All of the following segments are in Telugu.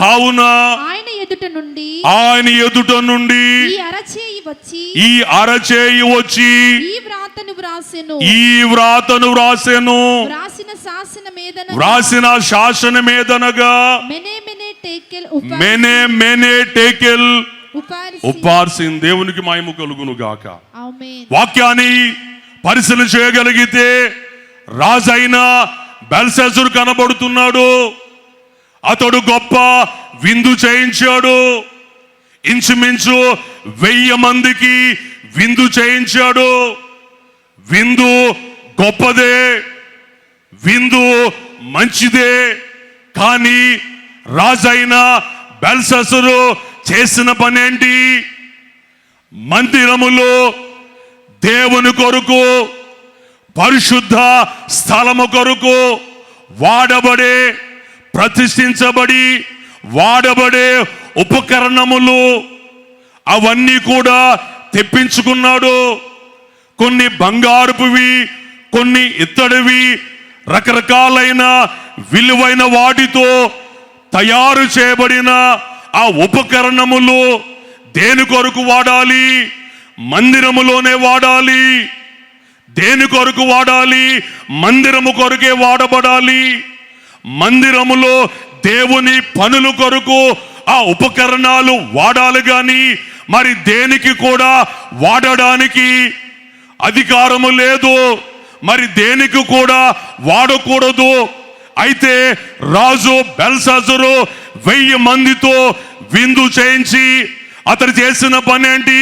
కావున ఆయన ఎదుట నుండి ఆయన ఎదుట నుండి ఈ అరచేయి వచ్చి ఈ అరచేయి వచ్చి ఈ వ్రాతను వ్రాసెను. ఈ వ్రాతను వ్రాసెను. వ్రాసిన శాసన మీదన వ్రాసిన శాసన మీదనగా మెనే మెనే టేకెల్ మెనే మెనే టేకెల్ ఉపారి ఉపార్సిన దేవునికి మాయము కలుగును గాక. వాక్యాన్ని పరిశీలన చేయగలిగితే రాజైన బెల్సెజర్ కనబడుతున్నాడు. అతడు గొప్ప విందు చేయించాడు. ఇంచుమించు వెయ్యి మందికి విందు చేయించాడు. విందు గొప్పదే. విందు మంచిదే. కానీ రాజైన బెల్ససురు చేసిన పనేంటి? మందిరములో దేవుని కొరకు పరిశుద్ధ స్థలము కొరకు వాడబడే ప్రతిష్ఠించబడి వాడబడే ఉపకరణములు అవన్నీ కూడా తెప్పించుకున్నాడు. కొన్ని బంగారుపువి కొన్ని ఇత్తడివి రకరకాలైన విలువైన వాటితో తయారు చేయబడిన ఆ ఉపకరణములు దేని కొరకు వాడాలి? మందిరములోనే వాడాలి. దేని కొరకు వాడాలి? మందిరము కొరకే వాడబడాలి. మందిరములో దేవుని పనుల కొరకు ఆ ఉపకరణాలు వాడాలి కానీ మరి దేనికి కూడా వాడడానికి అధికారము లేదు. మరి దేనికి కూడా వాడకూడదు. అయితే రాజు బెల్సజరు వెయ్యి మందితో విందు చేయించి అతడు చేసిన పని ఏంటి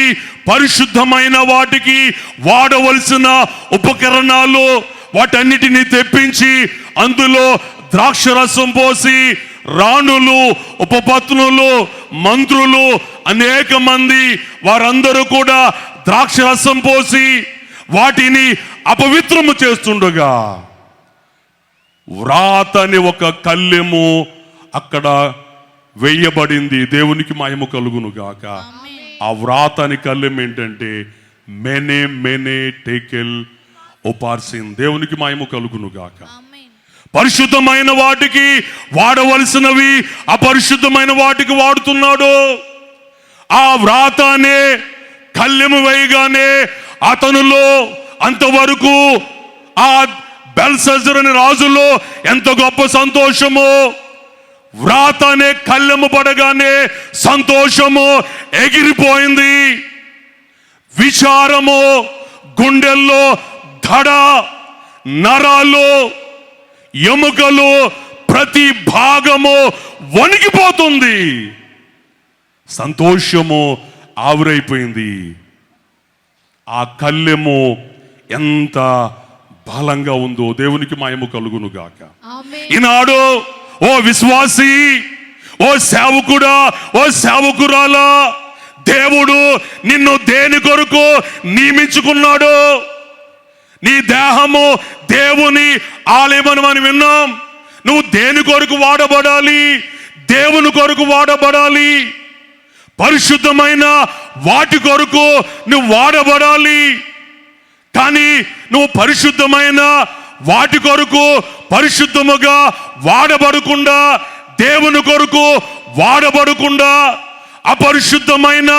పరిశుద్ధమైన వాటికి వాడవలసిన ఉపకరణాలు వాటన్నిటిని తెప్పించి అందులో ద్రాక్షరసం పోసి రాణులు ఉపపత్నులు మంత్రులు అనేక మంది వారందరూ కూడా ద్రాక్షరసం పోసి వాటిని అపవిత్రము చేస్తుండగా వ్రాతని ఒక కళ్ళెము అక్కడ వేయబడింది. దేవునికి మహిమ కలుగును గాక. ఆ వ్రాతని కళ్ళెం ఏంటంటే మెనే మెనే టేకెల్ ఉపార్సిన్ దేవునికి మహిమ కలుగును గాక. పరిశుద్ధమైన వాటికి వాడవలసినవి అపరిశుద్ధమైన వాటికి వాడుతున్నాడు. ఆ వ్రాత అనే కళ్ళెము వేయగానే అతనులో అంతవరకు ఆ బెల్సజర్ అనే రాజులో ఎంత గొప్ప సంతోషము వ్రాత అనే కళ్ళెము పడగానే సంతోషము ఎగిరిపోయింది. విచారము గుండెల్లో ధడ నరాలు ఎముకలు ప్రతి భాగము వణికిపోతుంది. సంతోషము ఆవిరైపోయింది. ఆ కళ్ళెము ఎంత బలంగా ఉందో దేవునికి మాయము కలుగును గాక. ఈనాడు ఓ విశ్వాసి ఓ సేవకుడా ఓ సేవకురాలా దేవుడు నిన్ను దేని కొరకు నియమించుకున్నాడు నీ దేహము దేవుని ఆలయమని మనం విన్నాం. నువ్వు దేని కొరకు వాడబడాలి? దేవుని కొరకు వాడబడాలి? పరిశుద్ధమైన వాటి కొరకు నువ్వు వాడబడాలి. కానీ నువ్వు పరిశుద్ధమైన వాటి కొరకు పరిశుద్ధముగా వాడబడకుండా దేవుని కొరకు వాడబడకుండా అపరిశుద్ధమైన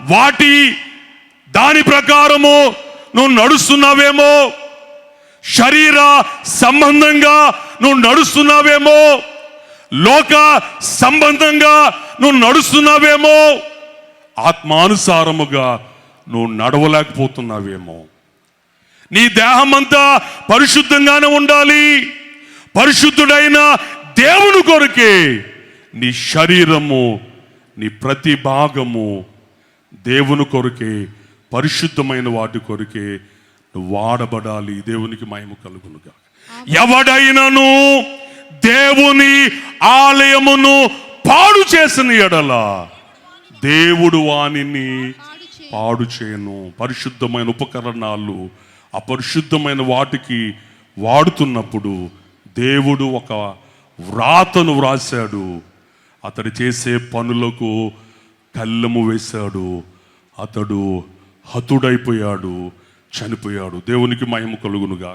వాటి దాని ప్రకారము నువ్వు నడుస్తున్నావేమో? శరీర సంబంధంగా నువ్వు నడుస్తున్నావేమో? లోక సంబంధంగా నువ్వు నడుస్తున్నావేమో? ఆత్మానుసారముగా నువ్వు నడవలేకపోతున్నావేమో? నీ దేహమంతా పరిశుద్ధంగానే ఉండాలి. పరిశుద్ధుడైన దేవుని కొరకే నీ శరీరము నీ ప్రతి భాగము దేవుని కొరకే పరిశుద్ధమైన వాటి కొరకే వాడబడాలి. దేవునికి మహిమ కలుగునుగా ఎవడైనను దేవుని ఆలయమును పాడు చేసిన ఎడల దేవుడు చేయి. పాడు చేయను. పరిశుద్ధమైన ఉపకరణాలు అపరిశుద్ధమైన వాటికి వాడుతున్నప్పుడు దేవుడు ఒక వ్రాతను వ్రాశాడు. అతడు చేసే పనులకు కళ్ళము వేశాడు. అతడు హతుడైపోయాడు చనిపోయాడు. దేవునికి మహిమ కలుగునుగా